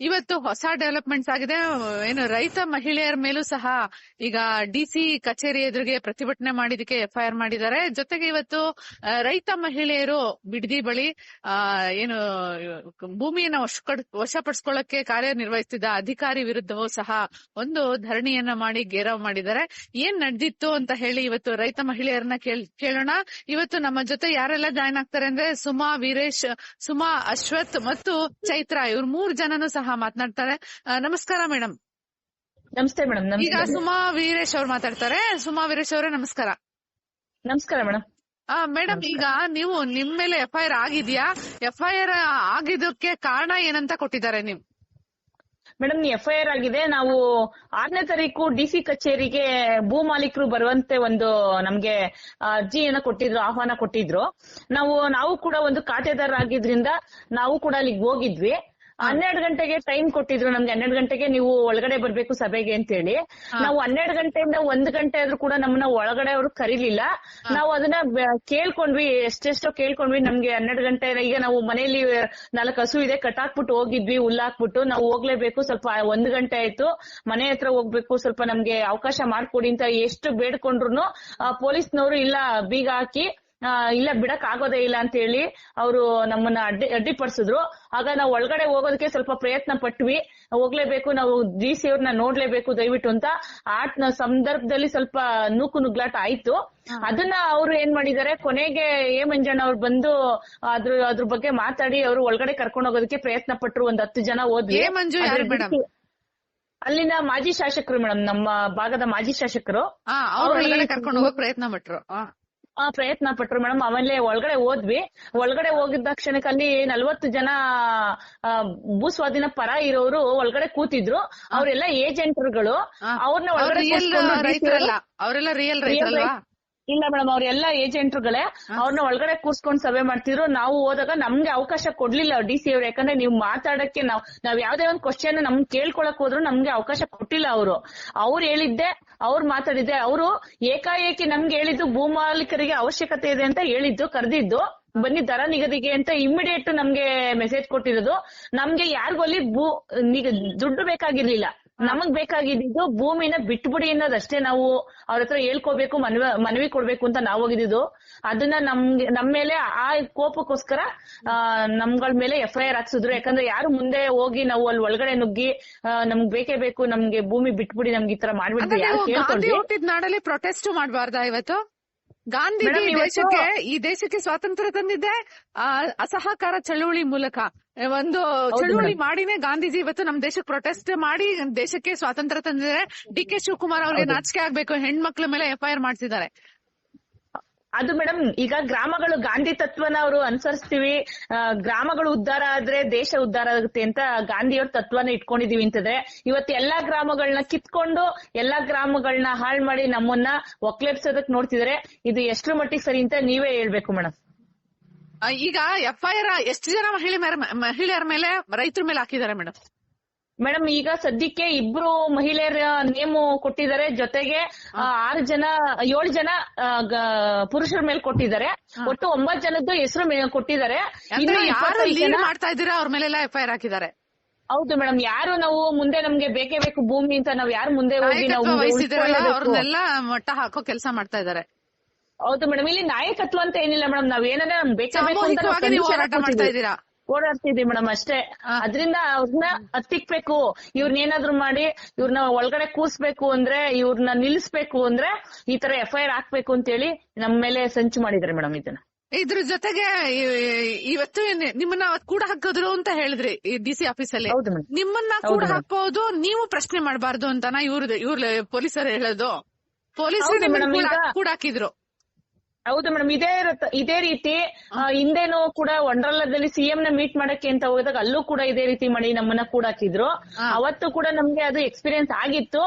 ಇವತ್ತು ಹೊಸ ಡೆವಲಪ್ಮೆಂಟ್ಸ್ ಆಗಿದೆ. ಏನು ರೈತ ಮಹಿಳೆಯರ ಮೇಲೂ ಸಹ ಈಗ ಡಿಸಿ ಕಚೇರಿ ಎದುರಿಗೆ ಪ್ರತಿಭಟನೆ ಮಾಡಿದಕ್ಕೆ ಎಫ್ಐಆರ್ ಮಾಡಿದ್ದಾರೆ. ಜೊತೆಗೆ ಇವತ್ತು ರೈತ ಮಹಿಳೆಯರು ಬಿಡದಿ ಬಳಿ ಏನು, ಭೂಮಿಯನ್ನು ವಶ- ವಶಪಡಿಸಿಕೊಳ್ಳಕ್ಕೆ ಕಾರ್ಯನಿರ್ವಹಿಸುತ್ತಿದ್ದ ಅಧಿಕಾರಿ ವಿರುದ್ಧವೂ ಸಹ ಒಂದು ಧರಣಿಯನ್ನ ಮಾಡಿ ಗೇರಾವ್ ಮಾಡಿದ್ದಾರೆ. ಏನ್ ನಡೆದಿತ್ತು ಅಂತ ಹೇಳಿ ಇವತ್ತು ರೈತ ಮಹಿಳೆಯರನ್ನ ಕೇಳ್- ಕೇಳೋಣ. ಇವತ್ತು ನಮ್ಮ ಜೊತೆ ಯಾರೆಲ್ಲ ಜಾಯ್ನ್ ಆಗ್ತಾರೆ ಅಂದ್ರೆ ಸುಮಾ, ವೀರೇಶ್, ಸುಮಾ, ಅಶ್ವಥ್ ಮತ್ತು ಚೈತ್ರ. ಇವ್ರು ಮೂರ್ ಜನನು ಸಹ ಮಾತನಾಡ್ತಾರೆ ಆ, ನಮಸ್ಕಾರ ಮೇಡಮ್ ನಮಸ್ತೆ ಮೇಡಮ್ ಈಗ ಸುಮಾ ವೀರೇಶ್ ಅವ್ರು ಮಾತಾಡ್ತಾರೆ. ಸುಮಾ ವೀರೇಶ್ ಅವರೇ ನಮಸ್ಕಾರ. ನಮಸ್ಕಾರ ಮೇಡಮ್ ಆ ಮೇಡಮ್ ಈಗ ನೀವು ನಿಮ್ ಮೇಲೆ ಎಫ್ಐಆರ್ ಆಗಿದ್ಯಾ? ಎಫ್ಐಆರ್ ಆಗಿದ್ದಕ್ಕೆ ಕಾರಣ ಏನಂತ ಕೊಟ್ಟಿದ್ದಾರೆ ನೀವು? ಮೇಡಮ್ ಎಫ್ ಐ ಆರ್ ಆಗಿದೆ. ನಾವು ಆರನೇ ತಾರೀಕು ಡಿ ಸಿ ಕಚೇರಿಗೆ ಭೂ ಮಾಲೀಕರು ಬರುವಂತೆ ಒಂದು ನಮ್ಗೆ ಅರ್ಜಿಯನ್ನ ಕೊಟ್ಟಿದ್ರು ಆಹ್ವಾನ ಕೊಟ್ಟಿದ್ರು. ನಾವು ನಾವು ಕೂಡ ಒಂದು ಖಾತೆದಾರ ಆಗಿದ್ರಿಂದ ನಾವು ಕೂಡ ಅಲ್ಲಿಗೆ ಹೋಗಿದ್ವಿ. ಹನ್ನೆರಡು ಗಂಟೆಗೆ ಟೈಮ್ ಕೊಟ್ಟಿದ್ರು ನಮ್ಗೆ. ಹನ್ನೆರಡು ಗಂಟೆಗೆ ನೀವು ಒಳಗಡೆ ಬರ್ಬೇಕು ಸಭೆಗೆ ಅಂತ ಹೇಳಿ ನಾವು ಹನ್ನೆರಡು ಗಂಟೆಯಿಂದ ಒಂದ್ ಗಂಟೆ ಆದ್ರೂ ಕೂಡ ನಮ್ಮನ್ನ ಒಳಗಡೆ ಅವರು ಕರೀಲಿಲ್ಲ. ನಾವು ಅದನ್ನ ಕೇಳ್ಕೊಂಡ್ವಿ ಎಷ್ಟೆಷ್ಟೋ ಕೇಳ್ಕೊಂಡ್ವಿ. ನಮ್ಗೆ ಹನ್ನೆರಡು ಗಂಟೆ ಈಗ ನಾವು ಮನೆಯಲ್ಲಿ ನಾಲ್ಕು ಹಸು ಇದೆ ಕಟ್ಟಾಕ್ಬಿಟ್ಟು ಹೋಗಿದ್ವಿ ಹುಲ್ಲಾಕ್ಬಿಟ್ಟು. ನಾವು ಹೋಗ್ಲೇಬೇಕು ಸ್ವಲ್ಪ ಒಂದ್ ಗಂಟೆ ಆಯ್ತು. ಮನೆ ಹತ್ರ ಹೋಗ್ಬೇಕು ಸ್ವಲ್ಪ ನಮ್ಗೆ ಅವಕಾಶ ಮಾಡ್ಕೊಡಿ ಅಂತ ಎಷ್ಟು ಬೇಡ್ಕೊಂಡ್ರು ಪೊಲೀಸ್ನವರು ಇಲ್ಲ ಬೀಗ ಹಾಕಿ ಇಲ್ಲ ಬಿಡಕ್ ಆಗೋದೇ ಇಲ್ಲ ಅಂತ ಹೇಳಿ ಅವರು ನಮ್ಮನ್ನ ಅಡ್ಡಿ ಅಡ್ಡಿಪಡಿಸಿದ್ರು. ಆಗ ನಾವು ಒಳಗಡೆ ಹೋಗೋದಕ್ಕೆ ಸ್ವಲ್ಪ ಪ್ರಯತ್ನ ಪಟ್ವಿ. ಹೋಗ್ಲೇಬೇಕು ನಾವು ಡಿ ಸಿ ಅವ್ರನ್ನ ನೋಡ್ಲೇಬೇಕು ದಯವಿಟ್ಟು ಅಂತ. ಆ ನ- ಸಂದರ್ಭದಲ್ಲಿ ಸ್ವಲ್ಪ ನೂಕು ನುಗ್ಲಾಟ ಆಯ್ತು. ಅದನ್ನ ಅವ್ರು ಏನ್ ಮಾಡಿದ್ದಾರೆ ಕೊನೆಗೆ ಎ ಮಂಜಣ್ಣ ಅವ್ರು ಬಂದು ಅದ್ರ ಅದ್ರ ಬಗ್ಗೆ ಮಾತಾಡಿ ಅವರು ಒಳಗಡೆ ಕರ್ಕೊಂಡು ಹೋಗೋದಕ್ಕೆ ಪ್ರಯತ್ನ ಪಟ್ರು. ಒಂದ್ ಹತ್ತು ಜನ ಬಿಟ್ಟು- ಅಲ್ಲಿನ ಮಾಜಿ ಶಾಸಕರು ಮೇಡಮ್ ನಮ್ಮ ಭಾಗದ ಮಾಜಿ ಶಾಸಕರು. ಪ್ರಯತ್ನ ಪಟ್ರು. ಪ್ರಯತ್ನ ಪಟ್ರು ಮೇಡಮ್ ಆಮೇಲೆ ಒಳಗಡೆ ಹೋದ್ವಿ. ಒಳಗಡೆ ಹೋಗಿದ್ದ ಕ್ಷಣಕ್ಕಲ್ಲಿ ನಲ್ವತ್ತು ಜನ ಭೂ ಸ್ವಾಧೀನ ಪರ ಇರೋರು ಒಳಗಡೆ ಕೂತಿದ್ರು. ಅವರೆಲ್ಲ ಏಜೆಂಟ್ರುಗಳು. ಅವ್ರನ್ನ ಅವ್ರು ಒಳಗಡೆ ಇಲ್ಲ ಮೇಡಮ್ ಅವ್ರೆಲ್ಲ ಏಜೆಂಟ್ರುಗಳೇ. ಅವ್ರನ್ನ ಒಳಗಡೆ ಕೂರ್ಸ್ಕೊಂಡ್ ಸಭೆ ಮಾಡ್ತಿದ್ರು. ನಾವು ಹೋದಾಗ ನಮ್ಗೆ ಅವಕಾಶ ಕೊಡ್ಲಿಲ್ಲ ಡಿ ಸಿ ಅವ್ರು. ಯಾಕಂದ್ರೆ ನೀವು ಮಾತಾಡಕ್ಕೆ ನಾವ್ ನಾವ್ ಯಾವ್ದೇ ಒಂದ್ ಕ್ವಶನ್ ನಮ್ ಕೇಳ್ಕೊಳಕ್ ಹೋದ್ರು ನಮ್ಗೆ ಅವಕಾಶ ಕೊಟ್ಟಿಲ್ಲ ಅವರು. ಅವ್ರು ಹೇಳಿದ್ದೆ ಅವ್ರು ಮಾತಾಡಿದ್ದೆ ಅವರು ಏಕಾಏಕಿ ನಮ್ಗೆ ಹೇಳಿದ್ದು ಭೂಮಾಲಿಕರಿಗೆ ಅವಶ್ಯಕತೆ ಇದೆ ಅಂತ ಹೇಳಿದ್ದು, ಕರೆದಿದ್ದು, ಬನ್ನಿ ದರ ನಿಗದಿಗೆ ಅಂತ ಇಮ್ಮಿಡಿಯೇಟ್ ನಮ್ಗೆ ಮೆಸೇಜ್ ಕೊಟ್ಟಿರೋದು. ನಮ್ಗೆ ಯಾರಿಗೊಲ್ಲಿ ಭೂ, ನಿಗ, ದುಡ್ಡು ಬೇಕಾಗಿರ್ಲಿಲ್ಲ. ನಮಗ್ ಬೇಕಾಗಿದ್ದು ಭೂಮಿನ ಬಿಟ್ಬಿಡಿ ಅನ್ನೋದಷ್ಟೇ ನಾವು ಅವ್ರ ಹತ್ರ ಹೇಳ್ಕೋಬೇಕು ಮನವಿ ಮನವಿ ಕೊಡ್ಬೇಕು ಅಂತ ನಾವ್ ಹೋಗಿದ್ದು. ಅದನ್ನ ನಮ್ಗೆ ನಮ್ ಮೇಲೆ ಆ ಕೋಪಕ್ಕೋಸ್ಕರ ಆ, ನಮ್ಗಳ ಮೇಲೆ ಎಫ್ ಐ ಆರ್ ಹಾಕ್ಸಿದ್ರು. ಯಾಕಂದ್ರೆ ಯಾರು ಮುಂದೆ ಹೋಗಿ ನಾವು ಅಲ್ಲಿ ಒಳಗಡೆ ನುಗ್ಗಿ ನಮ್ಗೆ ಬೇಕೇ ಬೇಕು ನಮ್ಗೆ ಭೂಮಿ ಬಿಟ್ಬಿಡಿ ನಮ್ಗೆ ಈ ತರ ಮಾಡ್ಬಿಡ್ತೀವಿ. ಪ್ರೊಟೆಸ್ಟ್ ಮಾಡಬಾರ್ದಾ ಇವತ್ತು? ಗಾಂಧೀಜಿ ಈ ದೇಶಕ್ಕೆ ಈ ದೇಶಕ್ಕೆ ಸ್ವಾತಂತ್ರ್ಯ ತಂದಿದ್ದೆ ಆ, ಅಸಹಕಾರ ಚಳುವಳಿ ಮೂಲಕ. ಒಂದು ಚಳುವಳಿ ಮಾಡಿನೇ ಗಾಂಧೀಜಿ ಇವತ್ತು ನಮ್ ದೇಶಕ್ಕೆ ಪ್ರೊಟೆಸ್ಟ್ ಮಾಡಿ ದೇಶಕ್ಕೆ ಸ್ವಾತಂತ್ರ್ಯ ತಂದಿದ್ದಾರೆ. ಡಿ ಕೆ ಶಿವಕುಮಾರ್ ಅವರಿಗೆ ನಾಚಿಕೆ ಆಗ್ಬೇಕು ಹೆಣ್ಮಕ್ಳ ಮೇಲೆ ಎಫ್ಐಆರ್ ಮಾಡ್ತಿದ್ದಾರೆ. ಅದು ಮೇಡಮ್, ಈಗ ಗ್ರಾಮಗಳು ಗಾಂಧಿ ತತ್ವನ ಅವರು ಅನುಸರಿಸ್ತೀವಿ. ಗ್ರಾಮಗಳು ಉದ್ಧಾರ ಆದ್ರೆ ದೇಶ ಉದ್ಧಾರ ಆಗುತ್ತೆ ಅಂತ ಗಾಂಧಿಯವ್ರ ತತ್ವನ ಇಟ್ಕೊಂಡಿದೀವಿ ಅಂತಂದ್ರೆ, ಇವತ್ತು ಎಲ್ಲಾ ಗ್ರಾಮಗಳನ್ನ ಕಿತ್ಕೊಂಡು ಎಲ್ಲಾ ಗ್ರಾಮಗಳನ್ನ ಹಾಳ್ ಮಾಡಿ ನಮ್ಮನ್ನ ಒಕ್ಲೇಪ್ಸೋದಕ್ ನೋಡ್ತಿದ್ರೆ ಇದು ಎಷ್ಟ್ರ ಮಟ್ಟಿಗೆ ಸರಿ ಅಂತ ನೀವೇ ಹೇಳ್ಬೇಕು ಮೇಡಮ್. ಈಗ ಎಫ್ಐಆರ್ ಎಷ್ಟು ಜನ ಮಹಿಳೆ ಮಹಿಳೆಯರ ಮೇಲೆ, ರೈತರ ಮೇಲೆ ಹಾಕಿದ್ದಾರೆ ಮೇಡಮ್? ಮೇಡಮ್ ಈಗ ಸದ್ಯಕ್ಕೆ ಇಬ್ರು ಮಹಿಳೆಯರ ನೇಮು ಕೊಟ್ಟಿದ್ದಾರೆ. ಜೊತೆಗೆ ಆರು ಜನ ಏಳು ಜನ ಪುರುಷರ ಮೇಲೆ ಕೊಟ್ಟಿದ್ದಾರೆ. ಒಟ್ಟು ಒಂಬತ್ತು ಜನದ್ದು ಹೆಸರು ಕೊಟ್ಟಿದ್ದಾರೆ. ಇನ್ನು ಯಾರು ಮಾಡ್ತಾ ಇದ್ದೀರಾ? ಅವ್ರ ಮೇಲೆಲ್ಲ ಎಫ್ಐಆರ್ ಹಾಕಿದ್ದಾರೆ. ಹೌದು ಮೇಡಮ್ ಯಾರು ನಾವು ಮುಂದೆ ನಮ್ಗೆ ಬೇಕೇ ಬೇಕು ಭೂಮಿ ಅಂತ ನಾವ್ ಯಾರು ಮುಂದೆ ಹೋಗಿ ನಾವು ಅವ್ರನ್ನೆಲ್ಲ ಮಟ್ಟ ಹಾಕೋ ಕೆಲಸ ಮಾಡ್ತಾ ಇದ್ದಾರೆ. ಹೌದು ಮೇಡಮ್ ಇಲ್ಲಿ ನಾಯಕತ್ವ ಅಂತ ಏನಿಲ್ಲ ಮೇಡಮ್ ನಾವ್ ಏನಂದ್ರೆ ನಮ್ಗೆ ಬೇಕೇ ಬೇಕು ಅಂತ ಮಾಡ್ತಾ. ಇದ್ದೀರಾ? ಓಡಾಡ್ತಿದೀವಿ ಮೇಡಮ್ ಅಷ್ಟೇ. ಅದ್ರಿಂದ ಅವ್ರನ್ನ ಹತ್ತಿಕ್ಬೇಕು ಇವ್ರನ್ನ ಏನಾದ್ರು ಮಾಡಿ ಇವ್ರನ್ನ ಒಳಗಡೆ ಕೂರ್ಸ್ಬೇಕು ಅಂದ್ರೆ ಇವ್ರನ್ನ ನಿಲ್ಸ್ಬೇಕು ಅಂದ್ರೆ ಈ ತರ ಎಫ್ ಐ ಆರ್ ಹಾಕ್ಬೇಕು ಅಂತ ಹೇಳಿ ನಮ್ ಮೇಲೆ ಸಂಚು ಮಾಡಿದ್ದಾರೆ ಮೇಡಮ್ ಇದನ್ನ. ಇದ್ರ ಜೊತೆಗೆ ಇವತ್ತು ನಿಮ್ಮನ್ನ ಕೂಡ ಹಾಕಿದ್ರು ಅಂತ ಹೇಳಿದ್ರಿ ಡಿ ಸಿ ಆಫೀಸ್ ಅಲ್ಲಿ ನಿಮ್ಮನ್ನ ಕೂಡ ಹಾಕಬಹುದು ನೀವು ಪ್ರಶ್ನೆ ಮಾಡಬಾರ್ದು ಅಂತಾನ ಇವ್ರ ಇವ್ರ ಪೊಲೀಸರು ಹೇಳೋದು. ಪೊಲೀಸರು ಕೂಡ ಹಾಕಿದ್ರು. ಹೌದು ಮೇಡಮ್ ಇದೇ ಇರುತ್ತೆ ಇದೇ ರೀತಿ ಆ, ಹಿಂದೆನೂ ಕೂಡ ವಂಡರ್ಲಾದಲ್ಲಿ ಸಿಎಂ ನ ಮೀಟ್ ಮಾಡಕ್ಕೆ ಅಂತ ಹೋದಾಗ ಅಲ್ಲೂ ಕೂಡ ಇದೇ ರೀತಿ ಮಾಡಿ ನಮ್ಮನ್ನ ಕೂಡ ಹಾಕಿದ್ರು. ಅವತ್ತು ಕೂಡ ನಮ್ಗೆ ಅದು ಎಕ್ಸ್ಪೀರಿಯನ್ಸ್ ಆಗಿತ್ತು.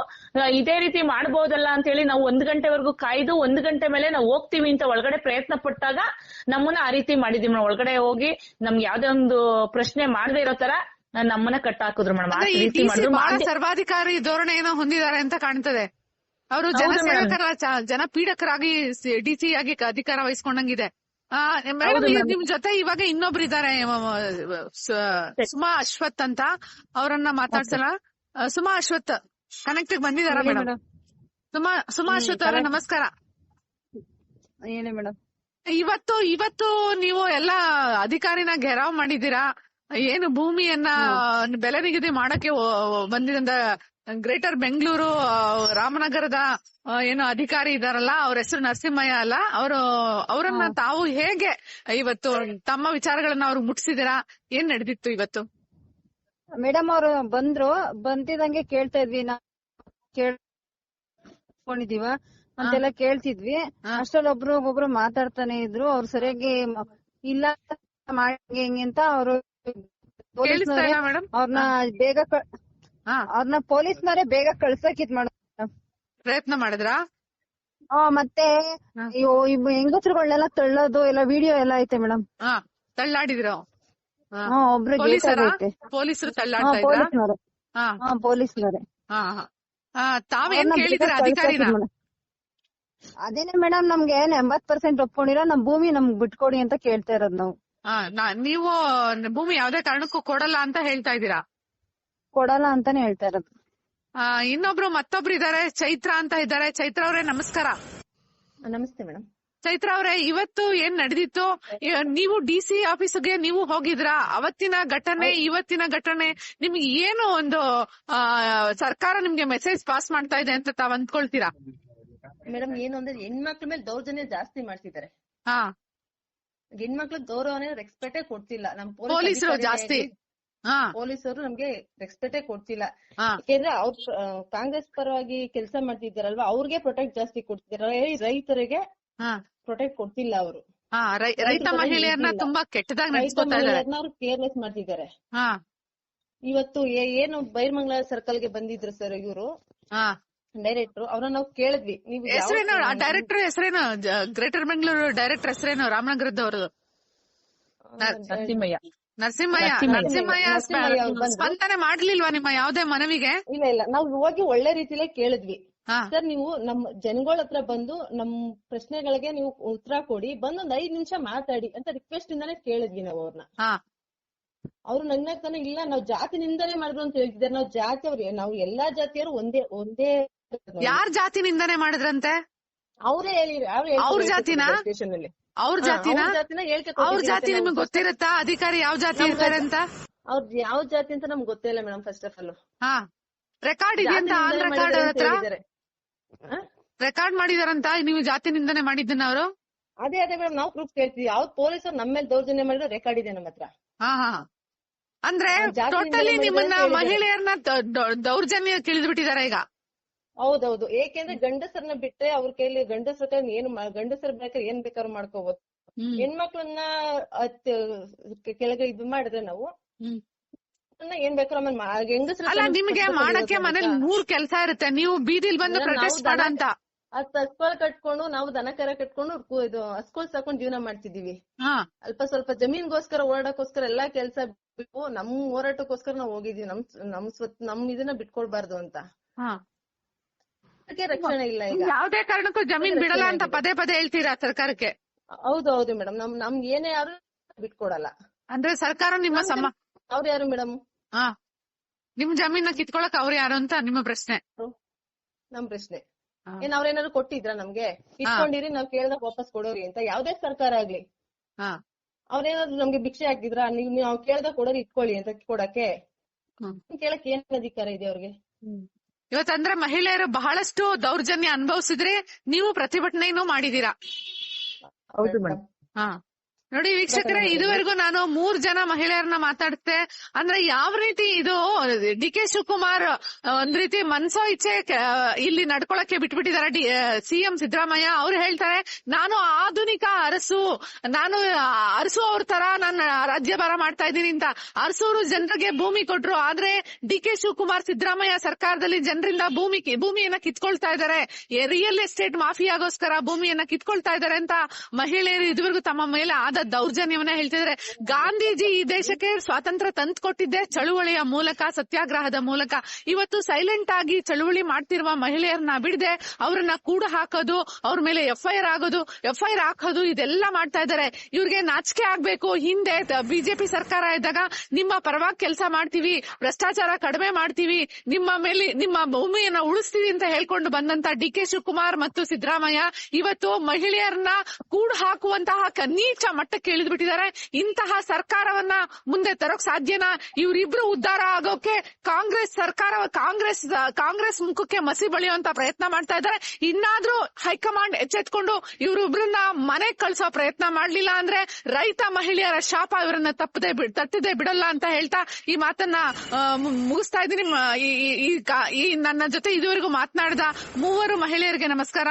ಇದೇ ರೀತಿ ಮಾಡಬಹುದಲ್ಲ ಅಂತ ಹೇಳಿ ನಾವು ಒಂದ್ ಗಂಟೆವರೆಗೂ ಕಾಯ್ದು ಒಂದ್ ಗಂಟೆ ಮೇಲೆ ನಾವು ಹೋಗ್ತೀವಿ ಅಂತ ಒಳಗಡೆ ಪ್ರಯತ್ನ ಪಟ್ಟಾಗ ನಮ್ಮನ್ನ ಆ ರೀತಿ ಮಾಡಿದ್ವಿ ಮೇಡಮ್ ಒಳಗಡೆ ಹೋಗಿ ನಮ್ಗೆ ಯಾವ್ದೇ ಒಂದು ಪ್ರಶ್ನೆ ಮಾಡದೇ ಇರೋ ತರ ನಮ್ಮನ್ನ ಕಟ್ ಹಾಕಿದ್ರು ಮೇಡಮ್ ಸರ್ವಾಧಿಕಾರಿ ಧೋರಣೆ ಏನೋ ಹೊಂದಿದ್ದಾರೆ ಅಂತ ಕಾಣ್ತದೆ. ಅವರು ಜನ ಸೇವಕರ ಜನ ಪೀಡಕರಾಗಿ ಡಿಸಿ ಆಗಿ ಅಧಿಕಾರ ವಹಿಸ್ಕೊಂಡಂಗಿದೆ. ನಿಮ್ ಜೊತೆ ಇವಾಗ ಇನ್ನೊಬ್ರು ಇದಾರೆ ಸುಮಾ ಅಶ್ವತ್ ಅಂತ ಅವರನ್ನ ಮಾತಾಡ್ಸಲ್ಲ? ಸುಮಾ ಅಶ್ವತ್ ಕನೆಕ್ಟ್ ಬಂದಿದಾರ ಮೇಡಮ್ ಸುಮಾ ಸುಮಾ ಅಶ್ವತ್ ಅವರ ನಮಸ್ಕಾರ. ಏನೇ ಮೇಡಮ್ ಇವತ್ತು ಇವತ್ತು ನೀವು ಎಲ್ಲಾ ಅಧಿಕಾರಿನ ಘೆರಾವ್ ಮಾಡಿದೀರಾ ಏನು ಭೂಮಿಯನ್ನ ಬೆಲೆ ನಿಗದಿ ಮಾಡಕ್ಕೆ ಬಂದಿದಂತ ಬಂದಿದ್ದ ಗ್ರೇಟರ್ ಬೆಂಗಳೂರು ರಾಮನಗರದ ಏನು ಅಧಿಕಾರಿ ಇದಾರಲ್ಲ ಅವ್ರ ಹೆಸರು ನರಸಿಂಹಯ್ಯ ಅಲ್ಲ ಅವರು ಅವರನ್ನ ತಾವು ಹೇಗೆ ಇವತ್ತು ತಮ್ಮ ವಿಚಾರಗಳನ್ನ ಅವ್ರು ಮುಟ್ಸಿದಿರಾ ಏನ್ ನಡೆದಿತ್ತು ಇವತ್ತು? ಮೇಡಮ್ ಅವರು ಬಂದ್ರು ಬಂದಿದಂಗೆ ಕೇಳ್ತಾ ಇದ್ವಿ ಕೇಳ್ಕೊಂಡಿದೀವ ಅಂತೆಲ್ಲ ಕೇಳ್ತಿದ್ವಿ. ಅಷ್ಟ್ರಲ್ಲಿ ಒಬ್ರು ಒಬ್ರು ಮಾತಾಡ್ತಾನೆ ಇದ್ರು ಅವ್ರು ಸರಿಯಾಗಿ ಇಲ್ಲ ಮಾಡಿ ಹೆಂಗೆ ಅಂತ ಅವರು ಅವ್ರನ್ನ ಬೇಗ ಅವ್ರನ್ನ ಪೊಲೀಸ್ನವರೇ ಬೇಗ ಕಳ್ಸಕ್ ಇದ್ ಮಾಡ ಪ್ರಯತ್ನ ಮಾಡಿದ್ರಾ? ಆ, ಮತ್ತೆ ಅಯ್ಯೋ ಇವು ತಳ್ಳೋದು ಎಲ್ಲ ವಿಡಿಯೋ ಎಲ್ಲ ಐತೆ ಮೇಡಮ್ ಹಾ ತಳ್ಳಾಡಿದ್ರು. ಒಬ್ರು ಪೊಲೀಸರ? ತಳ್ಳಾಡ್ತಾ ಇದ್ರ? ಪೊಲೀಸ್ನವ್ರೆ. ಹಾ. ಹಾ ಪೊಲೀಸ್ನವ್ರೆ. ಹಾ ಹಾ. ಆ, ತಾವೇನ್ ಅವ್ರನ್ನ ಕೇಳಿದ್ರ ಬೇಗ ಅಧಿಕಾರಿನ ಕಳ್ಸಕ್ ಇದ್ ಅದೇನೆ ಮೇಡಮ್ ನಮ್ಗೆ ಎಂಬತ್ ಪರ್ಸೆಂಟ್ ಒಪ್ಕೊಂಡಿರೋ ನಮ್ ಭೂಮಿ ನಮ್ಗ್ ಬಿಟ್ಕೊಡಿ ಅಂತ ಕೇಳ್ತಾ ಇರೋದ್ ನಾವು. ಆ, ನಾ- ನೀವು ಭೂಮಿ ಯಾವ್ದೇ ಕಾರಣಕ್ಕೂ ಕೊಡಲ್ಲ ಅಂತ ಹೇಳ್ತಾ ಇದ್ದೀರಾ? ಕೊಡಲ್ಲ ಅಂತಾನೆ ಹೇಳ್ತಾ ಇರೋದು. ಆ, ಇನ್ನೊಬ್ರು ಮತ್ತೊಬ್ರು ಇದಾರೆ. ಚೈತ್ರ ಅಂತ ಇದ್ದಾರೆ ಚೈತ್ರ ಅವರೇ ನಮಸ್ಕಾರ. ನಮಸ್ತೆ ಮೇಡಮ್ ಚೈತ್ರ ಅವರೇ ಇವತ್ತು ಏನ್ ನಡೆದಿತ್ತು? ನೀವು ಡಿ ಸಿ ಆಫೀಸ್ಗೆ ನೀವು ಹೋಗಿದ್ರಾ? ಅವತ್ತಿನ ಘಟನೆ ಇವತ್ತಿನ ಘಟನೆ ನಿಮ್ಗೆ ಏನು ಒಂದು ಆ, ಸರ್ಕಾರ ನಿಮ್ಗೆ ಮೆಸೇಜ್ ಪಾಸ್ ಮಾಡ್ತಾ ಇದೆ ಅಂತ ತಾವ್ ಅಂದ್ಕೊಳ್ತೀರಾ? ಮೇಡಮ್ ಏನು ಅಂದ್ರೆ ಹೆಣ್ಮಕ್ಳ ಮೇಲೆ ದೌರ್ಜನ್ಯ ಜಾಸ್ತಿ ಮಾಡ್ತಿದ್ದಾರೆ. ಹಾ. ಹೆಣ್ಮಕ್ಳ ಗೌರವನೇ ರೆಸ್ಪೆಕ್ಟೇ ಕೊಡ್ತಿಲ್ಲ. ನಮ್ ಪೊಲೀಸರು ಜಾಸ್ತಿ. ಪೊಲೀಸರು ನಮ್ಗೆ ರೆಸ್ಪೆಕ್ಟೇ ಕೊಡ್ತಿಲ್ಲ. ಯಾಕೆಂದ್ರೆ ಅವ್ರ ಕಾಂಗ್ರೆಸ್ ಪರವಾಗಿ ಕೆಲಸ ಮಾಡ್ತಿದ್ದಾರಲ್ವಾ ಅವ್ರಿಗೆ ಪ್ರೊಟೆಕ್ಟ್ ಜಾಸ್ತಿ ಕೊಡ್ತಿದ್ದಾರೆ. ರೈತರಿಗೆ ಹಾ. ಪ್ರೊಟೆಕ್ಟ್ ಕೊಡ್ತಿಲ್ಲ ಅವರು. ಹಾ ರೈತ ಮಹಿಳೆಯರನ್ನ ತುಂಬಾ ಕೆಟ್ಟದಾಗಿ ಅವ್ರು ಕೇರ್ಲೆಸ್ ಮಾಡ್ತಿದ್ದಾರೆ. ಹಾ. ಇವತ್ತು ಏ- ಏನು ಬೈರ್ಮಂಗ್ಲ ಸರ್ಕಲ್ಗೆ ಬಂದಿದ್ರು ಸರ್ ಇವರು. ಹಾ. ಡೈರೆಕ್ಟರ್ ಅವ್ರನ್ನ ನಾವು ಕೇಳಿದ್ವಿ. ನೀವು ಹೆಸರೇನು? ಡೈರೆಕ್ಟರ್ ಹೆಸರೇನು? ಗ್ರೇಟರ್ ಬೆಂಗಳೂರು ಡೈರೆಕ್ಟರ್ ಹೆಸರೇನು? ರಾಮನಗರದವ್ರದ್ದು. ನರಸಿಂಹಯ್ಯ ನರಸಿಂಹಯ್ಯ ನರಸಿಂಹಯ್ಯ. ಸ್ಪಂದನೆ ಮಾಡ್ಲಿಲ್ವಾ ನಿಮ್ಮ ಯಾವ್ದೇ ಮನವಿಗೆ? ಇಲ್ಲ ಇಲ್ಲ. ನಾವು ಹೋಗಿ ಒಳ್ಳೆ ರೀತಿಲೇ ಕೇಳಿದ್ವಿ. ಸರ್ ನೀವು ನಮ್ಮ ಜನಗಳ ಹತ್ರ ಬಂದು ನಮ್ ಪ್ರಶ್ನೆಗಳಿಗೆ ನೀವು ಉತ್ತರ ಕೊಡಿ ಬಂದು ಒಂದ್ ಐದ್ ನಿಮಿಷ ಮಾತಾಡಿ ಅಂತ ರಿಕ್ವೆಸ್ಟ್ ಇಂದಾನೆ ಕೇಳಿದ್ವಿ ನಾವು ಅವ್ರನ್ನ ಅವ್ರು ನನ್ನ ತಾನೆ ಇಲ್ಲ ನಾವು ಜಾತಿ ನಿಂದನೆ ಮಾಡಿದ್ರು ಅಂತ ಹೇಳ್ತಿದ್ದಾರೆ. ನಾವು ಜಾತಿ ಅವ್ರು ನಾವು ಎಲ್ಲಾ ಜಾತಿಯವರು ಒಂದೇ ಒಂದೇ ಯಾರ್ ಜಾತಿ ನಿಂದನೆ ಮಾಡಿದ್ರಂತೆ? ಅವರೇ ಹೇಳಿ ಅವ್ರ ಜಾತಿನ? ಸ್ಟೇಷನ್ ಅಲ್ಲಿ. ಅವ್ರ ಜಾತಿನ? ಅವ್ರ ಜಾತಿ. ನಿಮ್ಗೆ ಗೊತ್ತಿರುತ್ತಾ? ಅಧಿಕಾರಿ ಯಾವ ಜಾತಿ ಇರ್ತಾರೆ ಅಂತ? ಅವ್ರ ಯಾವ ಜಾತಿ ಅಂತ ನಮ್ಗೆ ಗೊತ್ತೇ ಇಲ್ಲ ಮೇಡಮ್ ಫಸ್ಟ್ ಆಫ್ ಆಲ್ ಹಾ. ರೆಕಾರ್ಡ್ ಇದೆಯಂತ ಆನ್ ರೆಕಾರ್ಡ್ ಅವ್ರ ಹತ್ರ? ರೆಕಾರ್ಡ್ ಮಾಡಿದಾರಂತ? ನೀವು ಜಾತಿ ನಿಂದನೆ ಮಾಡಿದ್ದನ್ನ ಅವರು? ಅದೇ ಅದೇ ಮೇಡಮ್ ನಾವು ಪ್ರೂಫ್ ಕೇಳ್ತೀವಿ. ಯಾವ್ದು ಪೊಲೀಸರು ನಮ್ಮ ಮೇಲೆ ದೌರ್ಜನ್ಯ ಮಾಡಿದ್ರೆ ರೆಕಾರ್ಡ್ ಇದೆ ನಮ್ಮ ಹತ್ರ ಹಾ ಹಾ. ಅಂದ್ರೆ ಟೋಟಲಿ ನಿಮ್ಮನ್ನ ಮಹಿಳೆಯರನ್ನ ದೌರ್ಜನ್ಯ ತಿಳಿದು ಬಿಟ್ಟಿದ್ದಾರೆ ಈಗ. ಹೌದೌದು. ಏಕೆಂದ್ರೆ ಗಂಡಸರನ್ನ ಬಿಟ್ರೆ ಅವ್ರ ಕೈಲಿ ಗಂಡಸರ ಕೈ ಏನು ಗಂಡಸರ ಬೇಕಾದ್ರೆ ಏನ್ ಬೇಕಾದ್ರೂ ಮಾಡ್ಕೋಬಹುದು. ಹೆಣ್ಮಕ್ಳನ್ನ ಕೆಳಗೆ ಇದು ಮಾಡಿದ್ರೆ ನಾವು ಏನ್ ಬೇಕಾದ್ರೂ ಆಮೇಲೆ ಹೆಂಗಸ್ರ ಅಲ್ಲ ನಿಮ್ಗೆ ಮಾಡಕ್ಕೆ ಮನೇಲಿ ಮೂರ್ ಕೆಲ್ಸ ಇರುತ್ತೆ. ನೀವು ಬೀದಿಲ್ ಬಂದು ಪ್ರೊಟೆಸ್ಟ್ ಅದ್ ಕಟ್ಕೊಂಡು ನಾವು ದನ ಕರ ಕಟ್ಕೊಂಡು ಇದು ಹಸ್ಕೋಲ್ ಸಾಕೊಂಡು ಜೀವನ ಮಾಡ್ತಿದೀವಿ ಅಲ್ಪ ಸ್ವಲ್ಪ ಜಮೀನ್ಗೋಸ್ಕರ ಓಡಾಡಕ್ಕೋಸ್ಕರ ಎಲ್ಲಾ ಕೆಲ್ಸ ಬಿಟ್ಟು ನಮ್ ಹೋರಾಟಕ್ಕೋಸ್ಕರ ನಾವು ಹೋಗಿದೀವಿ ನಮ್ ನಮ್ ಸ್ವತ್ ನಮ್ ಇದನ್ನ ಬಿಟ್ಕೊಡ್ಬಾರ್ದು ಅಂತ. ಅದಕ್ಕೆ ರಕ್ಷಣೆ ಇಲ್ಲ ಈಗ. ಯಾವ್ದೇ ಕಾರಣಕ್ಕೂ ಜಮೀನ್ ಬಿಡಲ್ಲ ಅಂತ ಪದೇ ಪದೇ ಹೇಳ್ತೀರಾ ಸರ್ಕಾರಕ್ಕೆ? ಹೌದು ಹೌದು ಮೇಡಮ್ ನಮ್ ನಮ್ಗೆ ಏನೇ ಯಾರು ಬಿಟ್ಕೊಡಲ್ಲ. ಅಂದ್ರೆ ಸರ್ಕಾರ ನಿಮ್ಮ ಸಮ ಅವ್ರು ಯಾರು ಮೇಡಮ್ ಹಾ. ನಿಮ್ ಜಮೀನ ಕಿತ್ಕೊಳಕ್ ಅವ್ರು ಯಾರು ಅಂತ ನಿಮ್ಮ ಪ್ರಶ್ನೆ. ನಮ್ ಪ್ರಶ್ನೆ. ಏನ್ ಅವ್ರೇನಾದ್ರು ಕೊಟ್ಟಿದ್ರ ನಮ್ಗೆ? ಇಟ್ಕೊಂಡಿರಿ ನಾವ್ ಕೇಳ್ದಾಗ ವಾಪಸ್ ಕೊಡೋರಿ ಅಂತ. ಯಾವ್ದೇ ಸರ್ಕಾರ ಆಗ್ಲಿ. ಅವ್ರೇನಾದ್ರು ನಮ್ಗೆ ಭಿಕ್ಷೆ ಹಾಕಿದ್ರ ನೀವ್ ನಾವ್ ಕೇಳ್ದಾಗ ಕೊಡೋರಿ ಇಟ್ಕೊಳ್ಳಿ ಅಂತ ಕೊಡಕ್ಕೆ. ಕೇಳಕ್ ಏನ್ ಅಧಿಕಾರ ಇದೆ ಅವ್ರಿಗೆ? ಇವತ್ತಂದ್ರೆ ಮಹಿಳೆಯರು ಬಹಳಷ್ಟು ದೌರ್ಜನ್ಯ ಅನುಭವಿಸಿದ್ರೆ ನೀವು ಪ್ರತಿಭಟನೆಯನ್ನು ಮಾಡಿದೀರಾ ಹೌದು ಮೇಡಮ್ ಹಾ. ನೋಡಿ ವೀಕ್ಷಕರೇ ಇದುವರೆಗೂ ನಾನು ಮೂರ್ ಜನ ಮಹಿಳೆಯರನ್ನ ಮಾತಾಡ್ತೆ. ಅಂದ್ರೆ ಯಾವ ರೀತಿ ಇದು ಡಿ ಕೆ ಶಿವಕುಮಾರ್ ಒಂದ್ ರೀತಿ ಮನ್ಸೋ ಇಚ್ಛೆ ಇಲ್ಲಿ ನಡ್ಕೊಳಕ್ಕೆ ಬಿಟ್ಬಿಟ್ಟಿದ್ದಾರೆ. ಡಿ ಸಿಎಂ ಸಿದ್ದರಾಮಯ್ಯ ಅವ್ರು ಹೇಳ್ತಾರೆ ನಾನು ಆಧುನಿಕ ಅರಸು ನಾನು ಅರಸು ಅವ್ರ ತರ ನಾನು ರಾಜ್ಯಭಾರ ಮಾಡ್ತಾ ಇದ್ದೀನಿ ಅಂತ. ಅರಸೂರು ಜನರಿಗೆ ಭೂಮಿ ಕೊಟ್ರು. ಆದ್ರೆ ಡಿ ಕೆ ಶಿವಕುಮಾರ್ ಸಿದ್ದರಾಮಯ್ಯ ಸರ್ಕಾರದಲ್ಲಿ ಜನರಿಂದ ಭೂಮಿ ಭೂಮಿಯನ್ನ ಕಿತ್ಕೊಳ್ತಾ ಇದ್ದಾರೆ. ರಿಯಲ್ ಎಸ್ಟೇಟ್ ಮಾಫಿಯಾಗೋಸ್ಕರ ಭೂಮಿಯನ್ನ ಕಿತ್ಕೊಳ್ತಾ ಇದ್ದಾರೆ ಅಂತ ಮಹಿಳೆಯರು ಇದುವರೆಗೂ ತಮ್ಮ ಮೇಲೆ ಆಧಾರ ದೌರ್ಜನ್ಯವನ್ನ ಹೇಳ್ತಿದ್ರೆ. ಗಾಂಧೀಜಿ ಈ ದೇಶಕ್ಕೆ ಸ್ವಾತಂತ್ರ್ಯ ತಂದು ಕೊಟ್ಟಿದ್ದೆ ಚಳುವಳಿಯ ಮೂಲಕ, ಸತ್ಯಾಗ್ರಹದ ಮೂಲಕ. ಇವತ್ತು ಸೈಲೆಂಟ್ ಆಗಿ ಚಳುವಳಿ ಮಾಡ್ತಿರುವ ಮಹಿಳೆಯರನ್ನ ಬಿಡದೆ ಅವರನ್ನ ಕೂಡ ಹಾಕೋದು, ಅವ್ರ ಮೇಲೆ ಎಫ್ಐಆರ್ ಆಗೋದು ಎಫ್ಐಆರ್ ಹಾಕೋದು, ಇದೆಲ್ಲ ಮಾಡ್ತಾ ಇದ್ದಾರೆ ಇವ್ರಿಗೆ ನಾಚಿಕೆ ಆಗ್ಬೇಕು. ಹಿಂದೆ ಬಿಜೆಪಿ ಸರ್ಕಾರ ಇದ್ದಾಗ ನಿಮ್ಮ ಪರವಾಗಿ ಕೆಲಸ ಮಾಡ್ತೀವಿ, ಭ್ರಷ್ಟಾಚಾರ ಕಡಿಮೆ ಮಾಡ್ತೀವಿ, ನಿಮ್ಮ ಮೇಲೆ, ನಿಮ್ಮ ಭೂಮಿಯನ್ನ ಉಳಿಸ್ತೀವಿ ಅಂತ ಹೇಳ್ಕೊಂಡು ಬಂದಂತ ಡಿ ಕೆ ಶಿವಕುಮಾರ್ ಮತ್ತು ಸಿದ್ದರಾಮಯ್ಯ ಇವತ್ತು ಮಹಿಳೆಯರನ್ನ ಕೂಡ ಹಾಕುವಂತಹ ನೀಚ ಮಟ್ಟಕ್ಕೆ ಇಳಿದು ಬಿಟ್ಟಿದ್ದಾರೆ ಇಂತಹ ಸರ್ಕಾರವನ್ನ ಮುಂದೆ ತರೋಕ್ ಸಾಧ್ಯನಾ? ಇವರಿಬ್ರು ಉದ್ದಾರ ಆಗೋಕೆ ಕಾಂಗ್ರೆಸ್ ಸರ್ಕಾರ, ಕಾಂಗ್ರೆಸ್ ಕಾಂಗ್ರೆಸ್ ಮುಖಕ್ಕೆ ಮಸಿ ಬಳಿಯುವಂತ ಪ್ರಯತ್ನ ಮಾಡ್ತಾ ಇದ್ದಾರೆ. ಇನ್ನಾದ್ರೂ ಹೈಕಮಾಂಡ್ ಎಚ್ಚೆತ್ಕೊಂಡು ಇವರಿಬ್ರನ್ನ ಮನೆಗ್ ಕಳಿಸೋ ಪ್ರಯತ್ನ ಮಾಡ್ಲಿಲ್ಲ ಅಂದ್ರೆ ರೈತ ಮಹಿಳೆಯರ ಶಾಪ ಇವರನ್ನ ತಪ್ಪದೆ ತಟ್ಟದೆ ಬಿಡಲ್ಲ ಅಂತ ಹೇಳ್ತಾ ಈ ಮಾತನ್ನ ಮುಗಿಸ್ತಾ ಇದ್ದೀನಿ. ಈ- ನನ್ನ ಜೊತೆ ಇದುವರೆಗೂ ಮಾತನಾಡಿದ ಮೂವರು ಮಹಿಳೆಯರಿಗೆ ನಮಸ್ಕಾರ.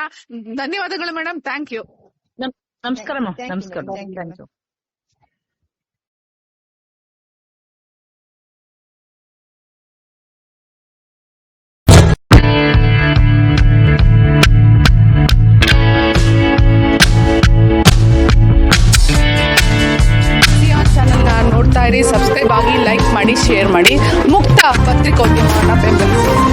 ಧನ್ಯವಾದಗಳು ಮೇಡಮ್ ಥ್ಯಾಂಕ್ ಯು. ನಮಸ್ಕಾರ. Thank ನಮಸ್ಕಾರ. ಥ್ಯಾಂಕ್ ಯು ಸಬ್ಸ್ಕ್ರೈಬ್ ಆಗಿ ಲೈಕ್ ಮಾಡಿ ಶೇರ್ ಮಾಡಿ. ಮುಕ್ತ ಪತ್ರಿಕೋದ್ಯಮವನ್ನು ಬೆಂಬಲಿಸಿ.